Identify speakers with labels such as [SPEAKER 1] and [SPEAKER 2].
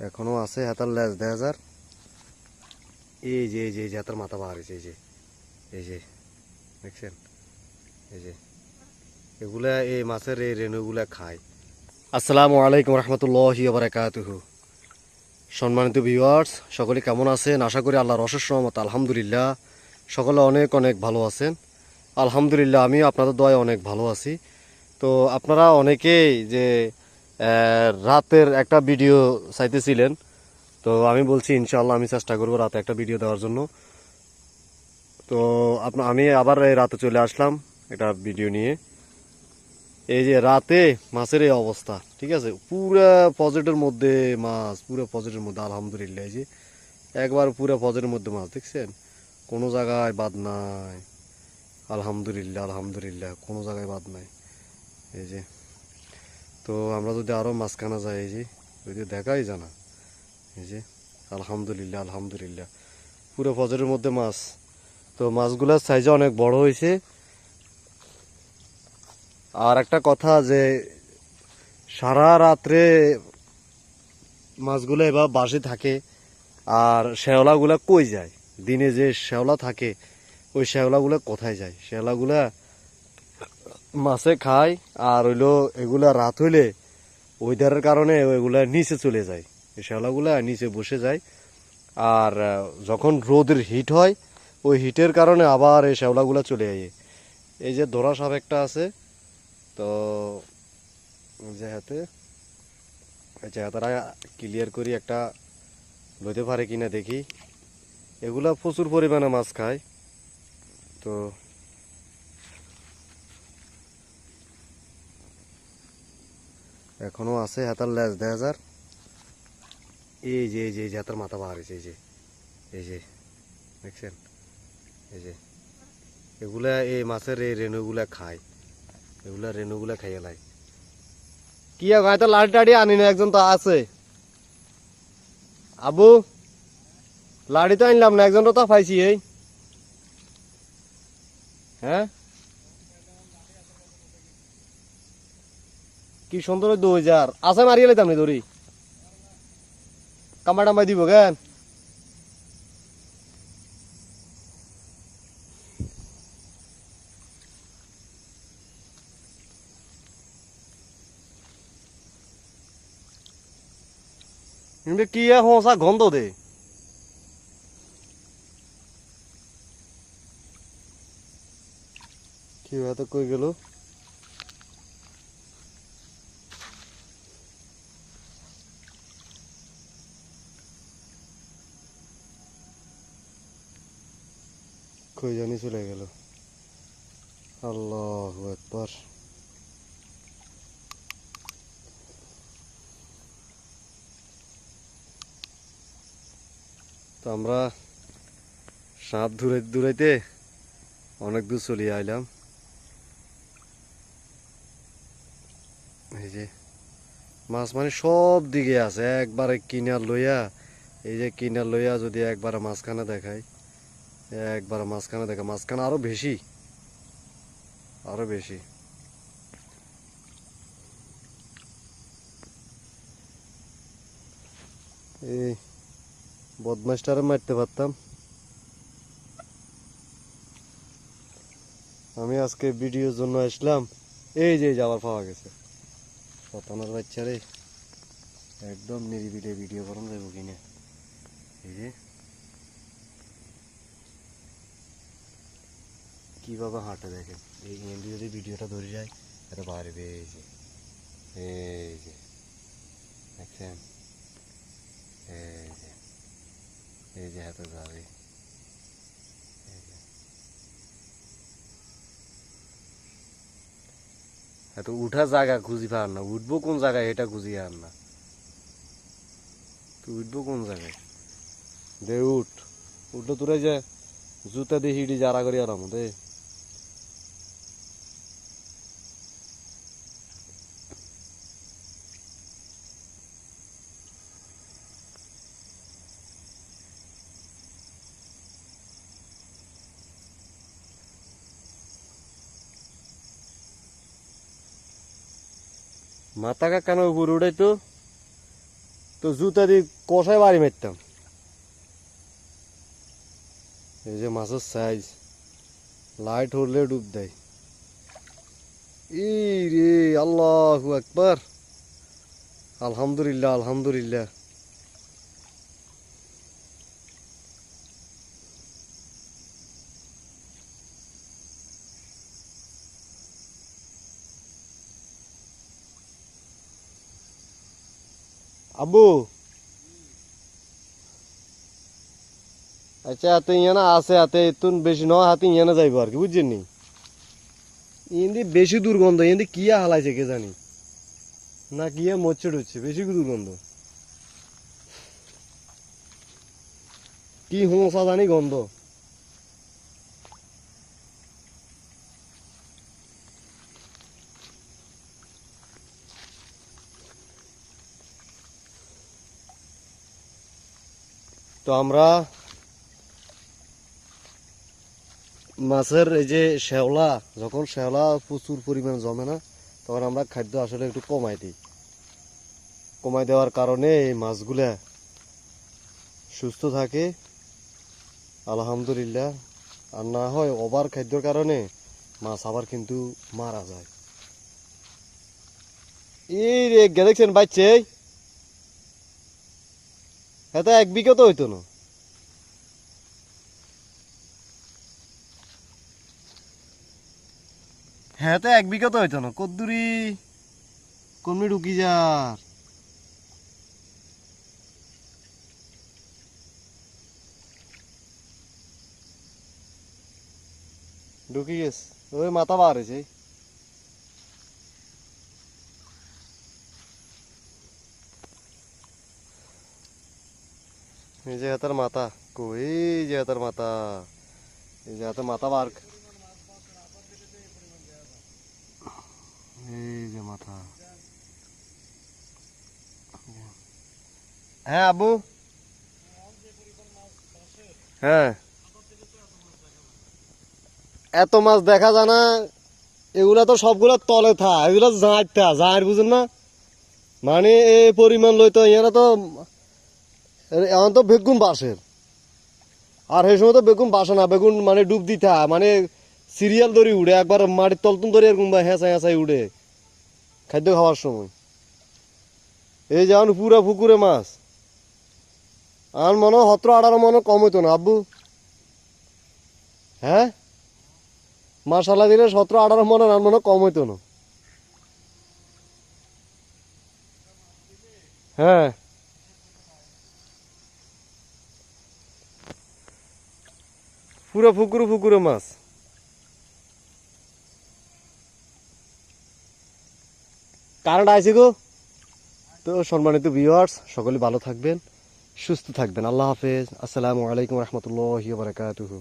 [SPEAKER 1] এখনও আছে, হাতার লেজ দেড় হাজার। এই যে এই যে এই যে, হাতার মাথা বাহার এই যে এই যে, দেখছেন? এই যে, এগুলা এই মাছের এই রেণুগুলা খায়। আসসালামু আলাইকুম রহমতুল্লাহি বারাকাতুহু। সম্মানিত ভিউয়ার্স, সকলে কেমন আছেন? আশা করি আল্লাহর অশেষ রহমত, আলহামদুলিল্লাহ। সকলে অনেক অনেক ভালো আছেন। আলহামদুলিল্লাহ আমি আপনাদের দয় অনেক ভালো আছি। তো আপনারা অনেকেই যে রাতের একটা ভিডিও চাইতেছিলেন। তো আমি বলছি ইনশাল্লাহ আমি চেষ্টা করব রাতে একটা ভিডিও দেওয়ার জন্য। তো আপনা, আমি আবার এই রাতে চলে আসলাম একটা ভিডিও নিয়ে। এই যে রাতে মাছের এই অবস্থা, ঠিক আছে? পুরো পজেটের মধ্যে মাছ, পুরো পজেটের মধ্যে, আলহামদুলিল্লাহ, এই যে একবার পুরো পজেটের মধ্যে মাছ, দেখছেন? কোনো জায়গায় বাদ নাই। আলহামদুলিল্লাহ আলহামদুলিল্লাহ, কোনো জায়গায় বাদ নাই। এই যে তো আমরা যদি আরও মাঝখানা যাই, এই যে যদি দেখাই জানা এই যে, আলহামদুলিল্লাহ আলহামদুলিল্লাহ। পুরো ফজরের মধ্যে মাছ। তো মাছগুলার সাইজে অনেক বড় হয়েছে। আর একটা কথা যে, সারা রাত্রে মাছগুলো এবার বাসে থাকে, আর শ্যাওলাগুলা কই যায়? দিনে যে শ্যাওলা থাকে, ওই শ্যাওলাগুলা কোথায় যায়? শ্যাওলাগুলা মাছে খায় আর হইল এগুলা রাত হইলে ওয়েদারের কারণে ওইগুলা নিচে চলে যায়। এই শ্যাওলাগুলা নিচে বসে যায়। আর যখন রোদের হিট হয়, ওই হিটের কারণে আবার এই শ্যাওলাগুলা চলে যায় এই যে ধরা সাপ একটা আছে, তো যে হাতে যে হাতারা ক্লিয়ার করি একটা লইতে পারে কিনা দেখি। এগুলা প্রচুর পরিমাণে মাছ খায়। তো এখনও আছে হাতার লেজ দেড় হাজার এই যে এই যে এই যে হাতার মাথা হয়েছে, এই যে এই যে, দেখছেন? এই যে, এগুলা এই মাছের এই রেণুগুলা খায়। এগুলা রেণুগুলা খাইয়ে লাই কি গায়ে তো লাড়ি টাড়ি আনি না, একজন তো আছে। আবু লাড়ি তো আনলাম না, একজন তো পাইছি এই। হ্যাঁ? কি সুন্দর দু হাজার আছে মারিয়ে লাইতাম নি ধরি। কামা টামাই দিব কেন? কি হোসা গন্ধ দে। কি হয়তো কই গেল? কই জানি চলে গেল। আল্লাহ একবার তো আমরা সাপ দূরে দূরাইতে অনেক দূর চলিয়ে আইলাম। এই যে মাছ মানে সব দিকে আছে, একবারে কিনার লইয়া, এই যে কিনার লইয়া যদি একবারে মাঝখানে দেখাই। একবার মাঝখানে দেখা, মাঝখানে আরও বেশি। আরও বেশি। এই বদমাসটারে মারতে পারতাম। আমি আজকে ভিডিওর জন্য আসলাম। এই যে এই যে পাওয়া গেছে। শতানোর বাচ্চা রে একদম নিরিবিলে ভিডিও করান যাব কিনে। এই যে। কীভাবে হাঁটে দেখেন? এই এন্ডি যদি ভিডিওটা ধরে যায় এটা পারবে এই যে এই যে, দেখছেন? এই যে হাতে যাবে। এত উঠা জায়গা খুঁজি পার না। উঠবো কোন জায়গায়, এটা খুঁজি আর না। তুই উঠবো কোন জায়গায়? দে, উঠ। উঠলে তোরা যে জুতা দিয়ে হিডি যারা করি আর আমাদের মাথাকা কেন উপরে উঠাইতো? তো জুতা দিয়ে কষায় বাড়ি মারতাম। এই যে মাছের সাইজ লাইট হলে ডুব দেয়। ই রে আল্লাহ একবার আলহামদুলিল্লাহ আলহামদুলিল্লাহ। আব্বু আচ্ছা হাতে ইয়ানা আছে হাতে তুন বেশি নয় হাতে ইয়ানা যাইবো আর কি বুঝছেন নি ইন্দি বেশি দুর্গন্ধ ইন্দি কিয়া হালাইছে কে জানি না কিয়া মচ্ছট হচ্ছে বেশি দুর্গন্ধ কি হোঁসা জানি গন্ধ তো আমরা মাছের এই যে শ্যাওলা যখন শ্যাওলা প্রচুর পরিমাণ জমে না, তখন আমরা খাদ্য আসলে একটু কমাই দিই। কমাই দেওয়ার কারণে এই মাছগুলা সুস্থ থাকে, আলহামদুলিল্লাহ। আর না হয় ওভার খাদ্যর কারণে মাছ আবার কিন্তু মারা যায়। এই রে দেখছেন বাচ্চে এটা এক বিঘা তো হইতো না। হ্যাঁ তো এক বিঘা তো হইতো না। কদ্দুরি কমনি ঢুকি যার ঢুকি গেছে। ওই মাথা বার হয়েছে এই যে মাথা কই যে হাতের মাথা, এই যে হাতের মাথা বার এই যে মাথা। হ্যাঁ আবু হ্যাঁ। এত মাছ দেখা যায় না, এগুলা তো সবগুলা তলে থা, এগুলা থা জাঁট বুঝুন না? মানে এই পরিমাণ লইতো, ইয়ারা তো এখন তো বেগুন বাসের আর সেই সময় তো বেগুন বাসে না, বেগুন মানে ডুব দিতা মানে সিরিয়াল ধরে উড়ে, একবার মাটির তলতুন ধরে এরকম বা হেঁচাই উড়ে, খাদ্য খাওয়ার সময়। এই যেমন পুরা পুকুরে মাছ। আর মনে সতেরো আঠারো মনে কম হইতো না, আব্বু। হ্যাঁ? মাসালা দিলে সতেরো আঠারো মনে আর মনে কম হইতো না। হ্যাঁ? পুরো ফুকুরো ফুকুরো মাছ। কারেন্ট আছে গো। তো সম্মানিত ভিউয়ার্স সকলে ভালো থাকবেন, সুস্থ থাকবেন। আল্লাহ হাফেজ। আসসালামু আলাইকুম রহমতুল্লাহ বারকাতুহু।